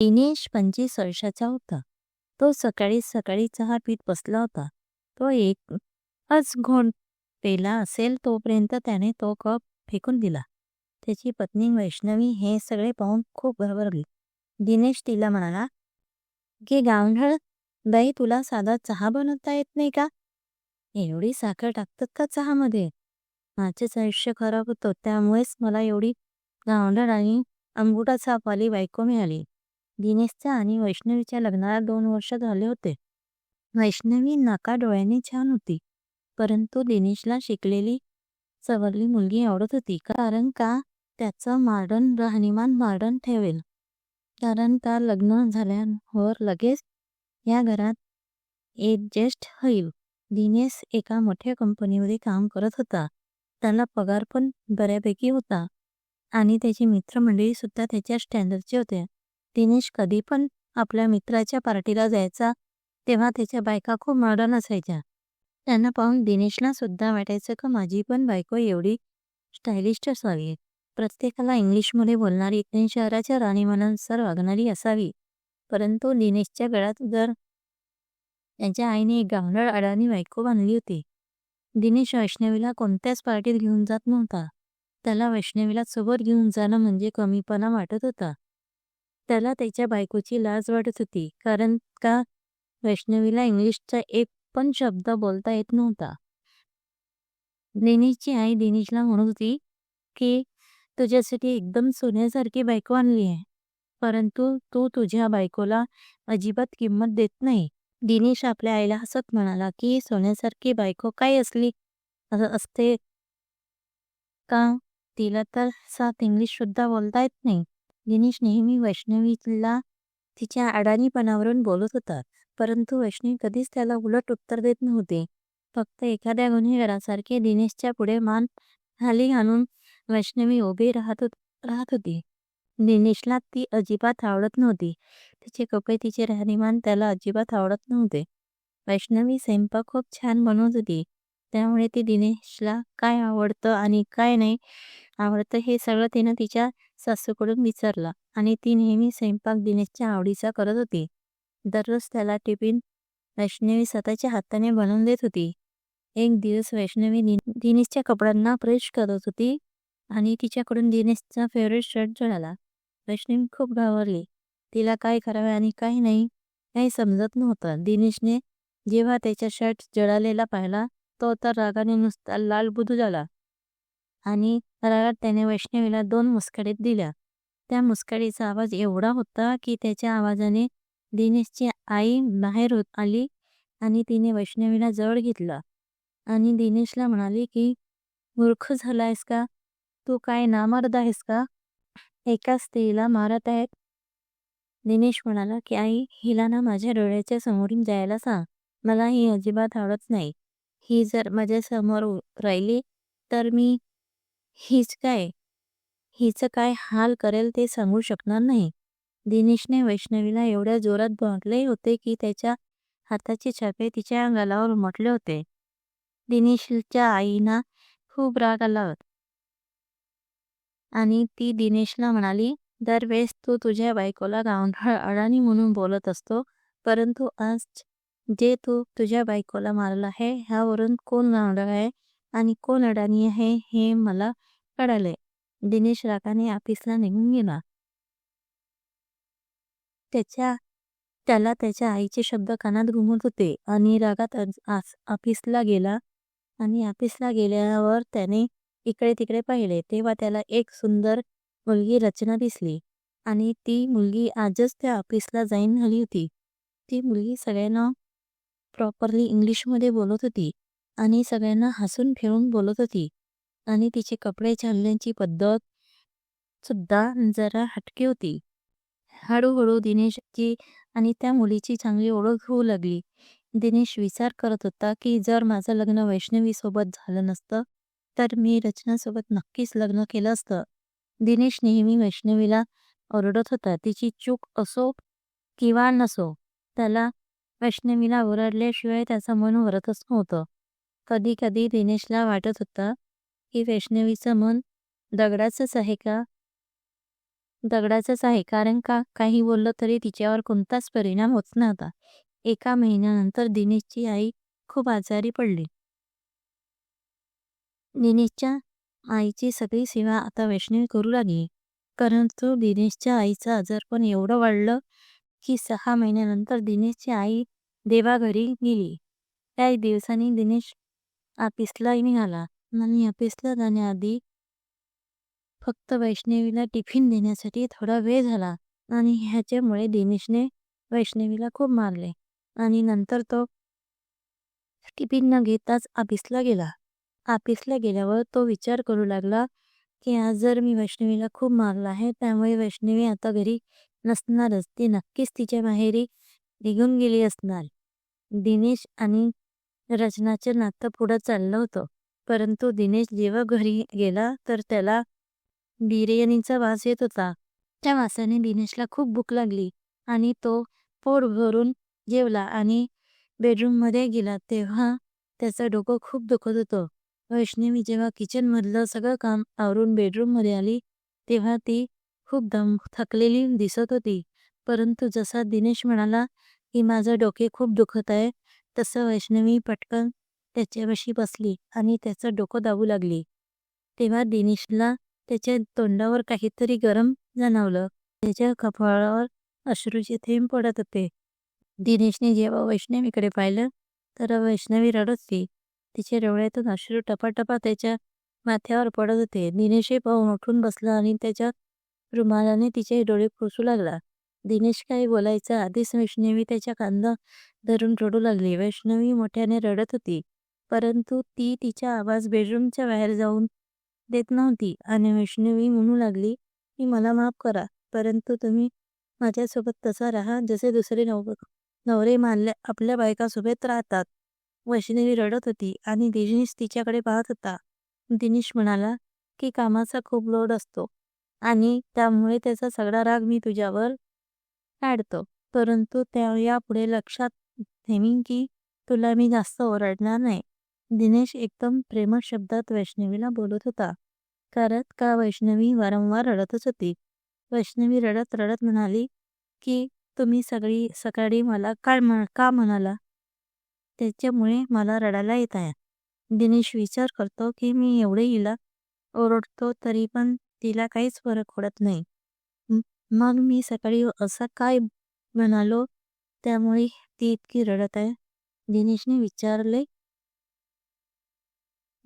दिनेश पंचवीस वर्षाचा होता. तो सकाळी सकाळी चहा पीत बसला होता. तो एकच घोंड पेला असेल तोपर्यंत त्याने तो कप फेकून दिला. त्याची पत्नी वैष्णवी हे सगळे पाहून खूप घाबरली दिनेश तिला म्हणाला की गावढळ बाई तुला साधा चहा बनवता येत नाही का? एवढी साखर टाकतात का चहामध्ये? माझेच आयुष्य खराब होतं त्यामुळेच मला एवढी गावढळ आणि अंबुटा छापवाली बायको मिळाली. दिनेशच्या आणि वैष्णवीच्या लग्नाला दोन वर्ष झाले होते. वैष्णवी नाका डोळ्याने छान होती परंतु दिनेशला शिकलेली सवरली मुलगी आवडत होती कारण का त्याचं मार्डन राहणीमान मार्डन ठेवेल. कारण का लग्न झाल्यावर लगेच या घरात ऍडजस्ट होईल. दिनेश एका मोठ्या कंपनीमध्ये काम करत होता. त्याला पगार पण बऱ्यापैकी होता. आणि त्याची मित्रमंडळी सुद्धा त्याच्या स्टँडर्डचे होते. दिनेश कधी पण आपल्या मित्राच्या पार्टीला जायचा तेव्हा त्याच्या बायका खूप मॉडर्न असायच्या. त्यांना पाहून दिनेशला सुद्धा वाटायचं का माझी पण बायको एवढी स्टायलिश असावी? प्रत्येकाला इंग्लिशमध्ये बोलणारी शहराच्या शहराच्या सर वागणारी असावी. परंतु दिनेशच्या गळ्यात जर त्यांच्या आईने एक गावढळ अडाणी बायको बांधली होती दिनेश वैष्णवीला कोणत्याच पार्टीत घेऊन जात नव्हता. त्याला वैष्णवीला सोबत घेऊन जाणं म्हणजे कमीपणा वाटत होता. त्याला त्याच्या बायकोची लाज वाटत होती कारण का? वैष्णवीला इंग्लिशचा एक पण शब्द बोलता येत नव्हता. दिनेशची आई दिनेशला म्हणत होती की तुझ्यासाठी एकदम सोन्यासारखी बायको आणली आहे परंतु तू तुझ्या बायकोला अजिबात किंमत देत नाही. दिनेश आपल्या आईला हसत म्हणाला की सोन्यासारखी बायको काय असली? असते का? तिला तर सात इंग्लिश सुद्धा बोलता येत नाही. दिनेश नेहमी वैष्णवीला तिच्या अडाणीपणावरून बोलत होता. परंतु वैष्णवी कधीच त्याला उलट उत्तर देत नव्हते. फक्त एखाद्या गुन्हेगारासारखे दिनेशच्या पुढे मान खाली घालून वैष्णवी उभी राहत राहत होती. दिनेशला ती अजिबात आवडत नव्हती. तिचे कपडे तिचे राहणीमान त्याला अजिबात आवडत नव्हते. वैष्णवी स्वयंपाक खूप छान बनवत होती. त्यामुळे ती दिनेशला काय आवडतं आणि काय नाही आवडतं हे सगळं तिनं तिच्या सासूकडून विचारलं आणि ती नेहमी स्वयंपाक दिनेशच्या आवडीचा करत होती. दररोज त्याला टिफिन वैष्णवी स्वतःच्या हाताने बनवून देत होती. एक दिवस वैष्णवी दिनेशच्या कपड्यांना प्रेश करत होती आणि तिच्याकडून दिनेशचा फेवरेट शर्ट जळाला वैष्णवी खूप घाबरली. तिला काय करावे आणि काय नाही काही समजत नव्हतं. दिनेशने जेव्हा त्याचा शर्ट जळालेला पाहिला तो तर रागाने नुसता लाल बुधू झाला. आणि रागात त्याने वैष्णवीला दोन मुस्कडीत दिल्या. त्या मुस्कडीचा आवाज एवढा होता की त्याच्या आवाजाने दिनेशची आई बाहेर होत आली आणि तिने वैष्णवीला जवळ घेतलं. आणि दिनेशला म्हणाली की मूर्ख झालायस का? तू काय नामर्द आहेस का? एका स्त्रीला मारत आहेत. दिनेश म्हणाला की आई हिला ना माझ्या डोळ्याच्या समोरून जायला सांग. मला ही अजिबात आवडत नाही. ही जर माझ्यासमोर राहिली तर मी हीच काय? हिचं काय हाल करेल ते सांगू शकणार नाही. दिनेशने वैष्णवीला एवढ्या जोरात भोंटले होते की त्याच्या हाताचे छापे तिच्या गालावर म्हटले होते. दिनेशच्या आईना खूप राग आला होता. आणि ती दिनेशला म्हणाली दरवेळेस तू तुझ्या बायकोला गावंढळ अडाणी म्हणून बोलत असतो परंतु आज जे तू तुझ्या बायकोला मारलं आहे ह्यावरून कोण गावंढळ आहे आणि कोण अडाणी आहे हे मला कळाले दिनेश रागाने ऑफिसला निघून गेला. त्याच्या त्याला त्याच्या आईचे शब्द कानात घुमत होते आणि रागात ऑफिसला गेला आणि ऑफिसला गेल्यावर त्याने इकडे तिकडे पाहिले तेव्हा त्याला एक सुंदर मुलगी रचना दिसली आणि ती मुलगी आजच त्या ऑफिसला जाईन झाली होती. ती मुलगी सगळ्यांना प्रॉपरली इंग्लिशमध्ये बोलत होती आणि सगळ्यांना हसून खेळून बोलत होती. आणि तिचे कपडे चालण्याची पद्धत सुद्धा जरा हटके होती. हळूहळू दिनेशची आणि त्या मुलीची चांगली ओळख होऊ लागली. दिनेश विचार करत होता की जर माझं लग्न वैष्णवी सोबत झालं नसतं तर मी रचनासोबत नक्कीच लग्न केलं असतं. दिनेश नेहमी वैष्णवीला ओरडत होता तिची चूक असो किंवा नसो त्याला वैष्णवीला ओरडल्याशिवाय त्याचं मन वरतच नव्हतं. कधी कधी दिनेशला वाटत होता की वैष्णवीचं मन दगडाचंच आहे का? दगडाचंच आहे कारण का? काही बोललं तरी तिच्यावर कोणताच परिणाम होत नव्हता. एका महिन्यानंतर दिनेशची आई खूप आजारी पडली. दिनेशच्या आईची सगळी सेवा आता वैष्णवी करू लागली. परंतु दिनेशच्या आईचं आजारपण एवढं वाढलं की सहा महिन्यानंतर दिनेशची आई देवाघरी गेली. काही दिवसांनी दिनेश ऑफिसला निघाला. आणि ऑफिसला जाण्याआधी फक्त वैष्णवीला टिफिन देण्यासाठी थोडा वेळ झाला आणि ह्याच्यामुळे दिनेशने वैष्णवीला खूप मारले आणि नंतर तो टिफिन न घेताच ऑफिसला गेला. ऑफिसला गेल्यावर तो विचार करू लागला की आज जर मी वैष्णवीला खूप मारला आहे त्यामुळे वैष्णवी आता घरी नसणारच. ती नक्कीच तिच्या माहेरी निघून गेली असणार. दिनेश आणि रचनाचं नातं पुढं चाललं होतं. परंतु दिनेश जेव्हा घरी गेला तर त्याला बिर्याणीचा वास येत होता. त्या वासाने दिनेशला खूप भूक लागली आणि तो पोट भरून जेवला आणि बेडरूममध्ये गेला. तेव्हा त्याचं डोकं खूप दुखत होतं. वैष्णवी जेव्हा किचनमधलं सगळं काम आवरून बेडरूममध्ये आली तेव्हा ती खूप दम थकलेली दिसत होती. परंतु जसा दिनेश म्हणाला की माझं डोके खूप दुखत आहे तसं वैष्णवी पटकन त्याच्यापाशी बसली आणि त्याचं डोकं दाबू लागली. तेव्हा दिनेशला त्याच्या तोंडावर काहीतरी गरम जाणवलं. त्याच्या कपाळावर अश्रूचे थेंब पडत होते. दिनेशने जेव्हा वैष्णवीकडे पाहिलं तर वैष्णवी रडत होती. तिच्या डोळ्यातून अश्रू टपाटपा त्याच्या माथ्यावर पडत होते. दिनेशही पाहून उठून बसला आणि त्याच्या रुमालाने तिचे डोळे पुसू लागला. दिनेश काही बोलायचा आधीच वैष्णवी त्याच्या कांदा धरून रडू लागली. वैष्णवी मोठ्याने रडत होती. परंतु ती तिचा आवाज बेडरूमच्या बाहेर जाऊन देत नव्हती आणि वैष्णवी म्हणू लागली की मला माफ करा परंतु तुम्ही माझ्यासोबत तसा राहा जसे दुसरे नव नवरे मानल्या आपल्या बायकासोबत राहतात. वैष्णवी रडत होती आणि दिनेश तिच्याकडे पाहत होता. दिनेश म्हणाला की कामाचा खूप लोड असतो आणि त्यामुळे त्याचा सगळा राग मी तुझ्यावर काढतो. परंतु त्या यापुढे लक्षात ठेवीन की तुला मी जास्त ओरडणार नाही. दिनेश एकदम प्रेमळ शब्दात वैष्णवीला बोलत होता. कारण का वैष्णवी वारंवार रडतच होती? वैष्णवी रडत रडत म्हणाली की तुम्ही सगळी सकाळी मला काय म्हण का म्हणाला? त्याच्यामुळे मला रडायला येत आहे. दिनेश विचार करतो की मी एवढे हिला ओरडतो तरी पण तिला काहीच फरक पडत नाही. मग मी सकाळी असं काय म्हणालो? त्यामुळे ती इतकी रडत आहे? दिनेशने विचारले.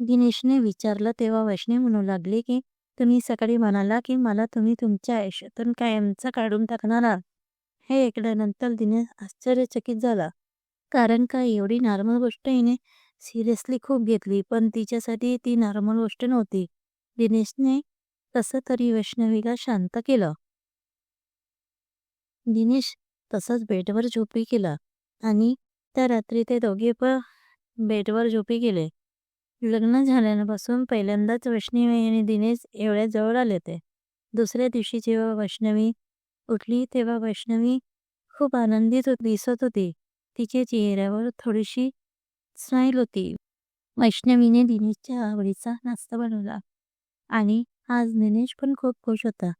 दिनेशने विचारलं तेव्हा वैष्णवी म्हणू लागले की तुम्ही सकाळी म्हणाला की मला तुम्ही तुमच्या आयुष्यातून कायमचं काढून टाकणार आहात. हे ऐकल्यानंतर दिनेश आश्चर्यचकित झाला. कारण का एवढी नॉर्मल गोष्ट हिने सिरियसली खूप घेतली पण तिच्यासाठी ती नॉर्मल गोष्ट नव्हती. दिनेशने कसं तरी वैष्णवीला शांत केलं. दिनेश तसंच बेडवर झोपी केला आणि त्या रात्री ते दोघे पण बेडवर झोपी गेले. लग्न झाल्यापासून पहिल्यांदाच वैष्णवी आणि दिनेश एवढ्या जवळ आले होते. दुसऱ्या दिवशी जेव्हा वैष्णवी उठली तेव्हा वैष्णवी खूप आनंदित दिसत होती. तिच्या चेहऱ्यावर थोडीशी स्माईल होती. वैष्णवीने दिनेशच्या आवडीचा नाश्ता बनवला आणि आज दिनेश पण खूप खुश होता.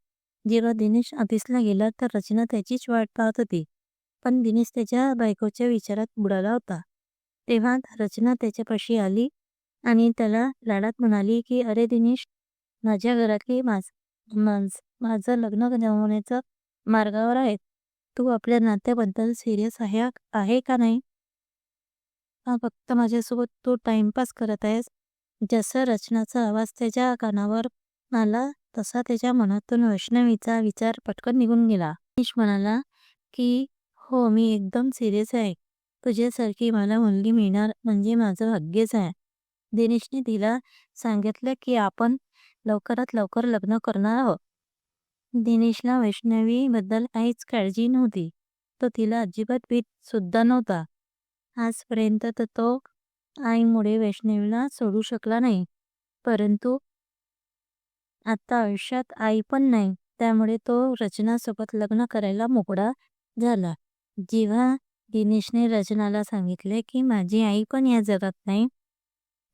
जेव्हा दिनेश ऑफिसला गेला तर रचना त्याचीच वाट पाहत होती. पण दिनेश त्याच्या बायकोच्या विचारात बुडाला होता. तेव्हा रचना त्याच्यापाशी आली आणि त्याला लाडात म्हणाली की अरे दिनेश माझ्या घरातली माझ माझ- माझं लग्न जमवण्याचं मार्गावर आहे तू आपल्या नात्याबद्दल सिरियस आहे आहे का नाही? हा फक्त माझ्यासोबत तू टाइमपास करत आहेस. जसं रचनाचा आवाज त्याच्या कानावर आला तसा त्याच्या मनातून वैष्णवीचा विचार पटकन निघून गेला. दिनेश म्हणाला की हो मी एकदम सिरियस आहे. तुझ्यासारखी मला मुलगी मिळणार म्हणजे माझं भाग्यच आहे. दिनेशने तिला सांगितलं की आपण लवकरात लवकर लग्न करणार आहोत. दिनेशला वैष्णवीबद्दल काहीच काळजी नव्हती. तो तिला अजिबात भीत सुद्धा नव्हता. आजपर्यंत तर तो आईमुळे वैष्णवीला सोडू शकला नाही. परंतु आता आयुष्यात आई पण नाही. त्यामुळे तो रचनासोबत लग्न करायला मोकळा झाला. जेव्हा दिनेशने रचनाला सांगितले की माझी आई पण या जगात नाही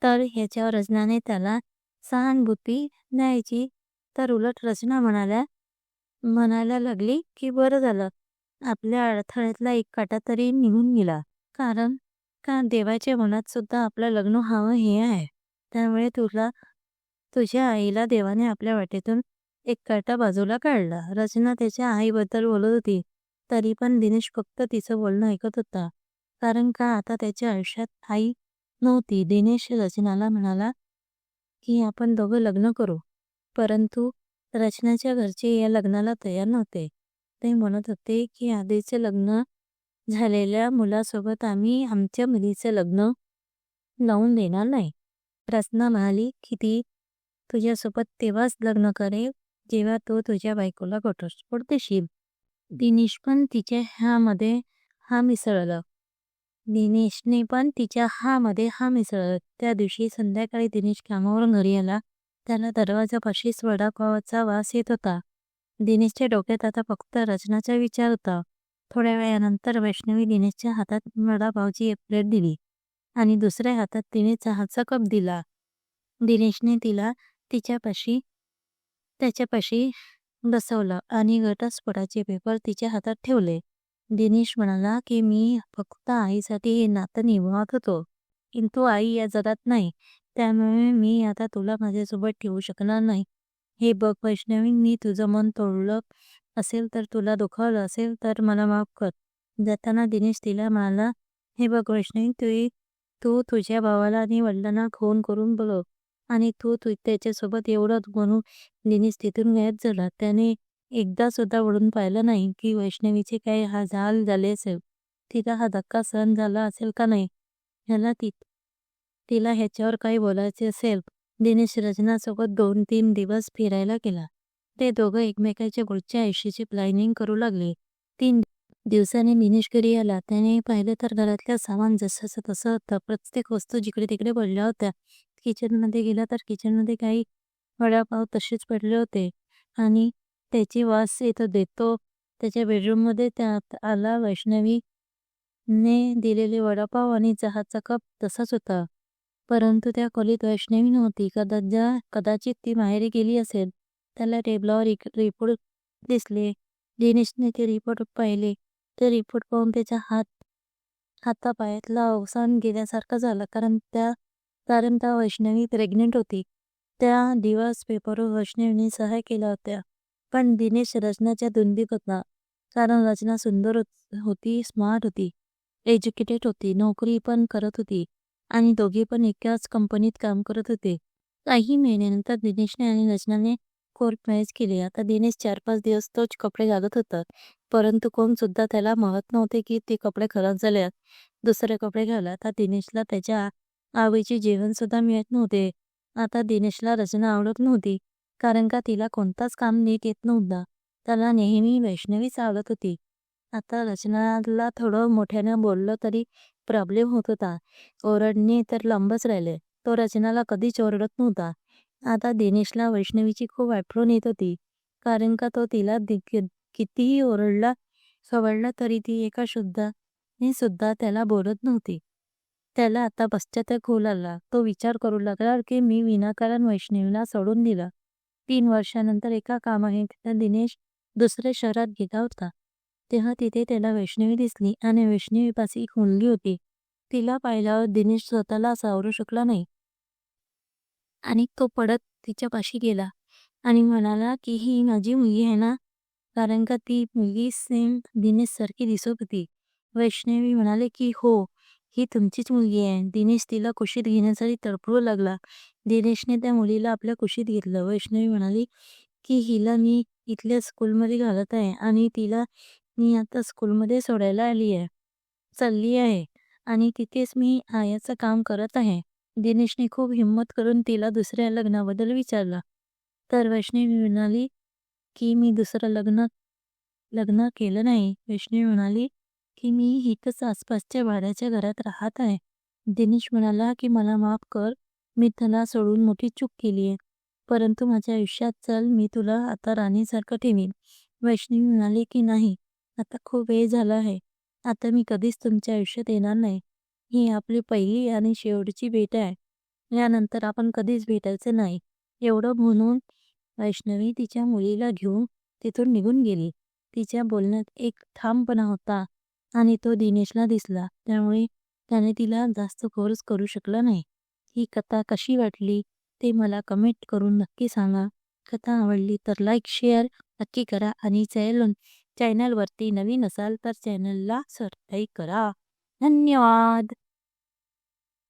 तर ह्याच्यावर रचनाने त्याला सहानुभूती द्यायची. तर उलट रचना म्हणाल्या म्हणायला लागली की बरं झालं. आपल्या अडथळ्यातला एक काटा तरी निघून गेला. कारण का देवाच्या मनात सुद्धा आपलं लग्न हवं हे आहे. त्यामुळे तुला तुझ्या आईला देवाने आपल्या वाटेतून एक काटा बाजूला काढला. रचना त्याच्या आईबद्दल बोलत होती. तरी पण दिनेश फक्त तिचं बोलणं ऐकत होता. कारण का आता त्याच्या आयुष्यात आई नव्हती. दिनेश रचनाला म्हणाला की आपण दोघं लग्न करू. परंतु रचनाच्या घरचे या लग्नाला तयार नव्हते. ते म्हणत होते की आधीचे लग्न झालेल्या मुलासोबत आम्ही आमच्या मुलीचं लग्न लावून देणार नाही. रचना म्हणाली की ती तुझ्यासोबत तेव्हाच लग्न करेल जेव्हा तो तुझ्या बायकोला घटस्फोट देशील. दिनेश पण तिच्या ह्यामध्ये हा मिसळलं. दिनेशने पण तिच्या हा मध्ये हा मिसळत. त्या दिवशी संध्याकाळी दिनेश कामावरून घरी आला. त्याला दरवाजापाशीच वडापावाचा वास येत होता. दिनेशच्या डोक्यात आता फक्त रचनाचा विचार होता. थोड्या वेळानंतर वैष्णवी दिनेशच्या हातात वडापावची एक प्लेट दिली आणि दुसऱ्या हातात तिने चहाचा कप दिला. दिनेशने तिला तिच्यापाशी त्याच्यापाशी बसवलं आणि घटस्फोटाचे पेपर तिच्या हातात ठेवले. दिनेश म्हणाला की मी फक्त आईसाठी हे नातं निभावत होतो. किंतु आई या जगात नाही. त्यामुळे मी आता तुला माझ्यासोबत ठेवू शकणार नाही. हे बघ वैष्णवी मी तुझं मन तोडलं असेल तर तुला दुखावलं असेल तर मला माफ कर. जाताना दिनेश तिला म्हणाला हे बघ वैष्णवी तू तू तुझ्या भावाला आणि वडिलांना फोन करून बोलव आणि तू तू त्याच्यासोबत एवढंच म्हणून दिनेश तिथून गायब झाला. त्याने एकदा सुद्धा वळून पाहिलं नाही की वैष्णवीचे काय हा झाल झाले असेल तिला हा धक्का सहन झाला असेल का नाही ह्याला ती तिला ह्याच्यावर काही बोलायचे असेल दिनेश रचनासोबत दोन तीन दिवस फिरायला गेला. ते दोघं एकमेकाच्या पुढच्या आयुष्याची प्लॅनिंग करू लागले. तीन दिवसाने दिनेश घरी आला. त्याने पाहिलं तर घरातल्या सामान जसं तसं होतं. प्रत्येक वस्तू जिकडे तिकडे पडल्या होत्या. किचनमध्ये गेला तर किचनमध्ये काही वडापाव तसेच पडले होते. आणि त्याची वास इथं देतो. त्याच्या बेडरूममध्ये त्यात आला वैष्णवी ने दिलेले वडापाव आणि चहाचा कप तसाच होता. परंतु त्या खोलीत वैष्णवी नव्हती. कदा कदाचित ती माहेरी गेली असेल त्याला टेबलावर रिपोर्ट दिसले. दिनेशने ते रिपोर्ट पाहिले. ते रिपोर्ट पाहून त्याच्या हात हातापायातला अवसान गेल्यासारखा झाला. कारण त्या कारण त्या वैष्णवी प्रेग्नेंट होती. त्या दिवस पेपरवर वैष्णवीने सहाय केल्या होत्या. पण दिनेश रचनाच्या धुंदीत होता कारण रचना सुंदर होती स्मार्ट होती एज्युकेटेड होती नोकरी पण करत होती आणि दोघे पण एकाच कंपनीत काम करत होते. काही महिन्यानंतर दिनेशने आणि रचनाने कोर्ट मॅरेज केले. आता दिनेश चार पाच दिवस तोच कपडे घालत होता. परंतु कोण सुद्धा त्याला म्हणत नव्हते की ते कपडे खराब झाले दुसरे कपडे घाला. आता दिनेशला त्याच्या आवडीचे जेवण सुद्धा मिळत नव्हते. आता दिनेशला रचना आवडत नव्हती. कारण का तिला कोणताच काम नीट येत नव्हता. त्याला नेहमी वैष्णवीच आवडत होती. आता रचनाला थोडं मोठ्यानं बोललं तरी प्रॉब्लेम होत होता. ओरडणे तर लांबच राहिले. तो रचनाला कधीच ओरडत नव्हता. आता दिनेशला वैष्णवीची खूप आठवण येत होती. कारण का तो तिला कितीही ओरडला खवळला तरी ती एका शुद्धाने सुद्धा त्याला बोलत नव्हती. त्याला आता पश्चाताप होऊ लागला. तो विचार करू लागला की मी विनाकारण वैष्णवीला सोडून दिला. तीन वर्षानंतर एका कामाने दिनेश दुसऱ्या शहरात गेला होता. तेव्हा तिथे त्याला वैष्णवी दिसली आणि वैष्णवीपाशी एक मुलगी होती. तिला पाहिल्यावर दिनेश स्वतःला सावरू शकला नाही. आणि तो पडत तिच्यापाशी गेला आणि म्हणाला की ही माझी मुलगी आहे ना? कारण का ती मुलगी सेम दिनेश सारखी दिसत होती. वैष्णवी म्हणाले की हो ही तुमचीच मुलगी आहे. दिनेश तिला कुशीत घेण्यासाठी तडफडू लागला. दिनेशने त्या मुलीला आपल्या कुशीत घेतलं. वैष्णवी म्हणाली की हिला मी इथल्या स्कूलमध्ये घालत आहे आणि तिला मी आता स्कूलमध्ये सोडायला आली आहे. चालली आहे आणि तिथेच मी आयाचं काम करत आहे. दिनेशने खूप हिंमत करून तिला दुसऱ्या लग्नाबद्दल विचारला. तर वैष्णवी म्हणाली की मी दुसरं लग्न लग्न केलं नाही. वैष्णवी म्हणाली की मी इथंच आसपासच्या भाड्याच्या घरात राहत आहे. दिनेश म्हणाला की मला माफ कर मी त्याला सोडून मोठी चूक केली आहे. परंतु माझ्या आयुष्यात चल मी तुला आता राणीसारखं ठेवीन. वैष्णवी म्हणाली की नाही आता खूप वेळ झाला आहे. आता मी कधीच तुमच्या आयुष्यात येणार नाही. ही आपली पहिली आणि शेवटची भेट आहे. यानंतर आपण कधीच भेटायचं नाही. एवढं म्हणून वैष्णवी तिच्या मुलीला घेऊन तिथून निघून गेली. तिच्या बोलण्यात एक ठामपणा होता. आणि तो दिनेशला दिसला. त्यामुळे त्याने तिला जास्त फोर्स करू शकला नाही. ही कथा कशी वाटली ते मला कमेंट करून नक्की सांगा. कथा आवडली तर लाईक शेअर नक्की करा आणि चॅनल चॅनलवरती नवीन असाल तर चॅनलला सबस्क्राईब करा. धन्यवाद!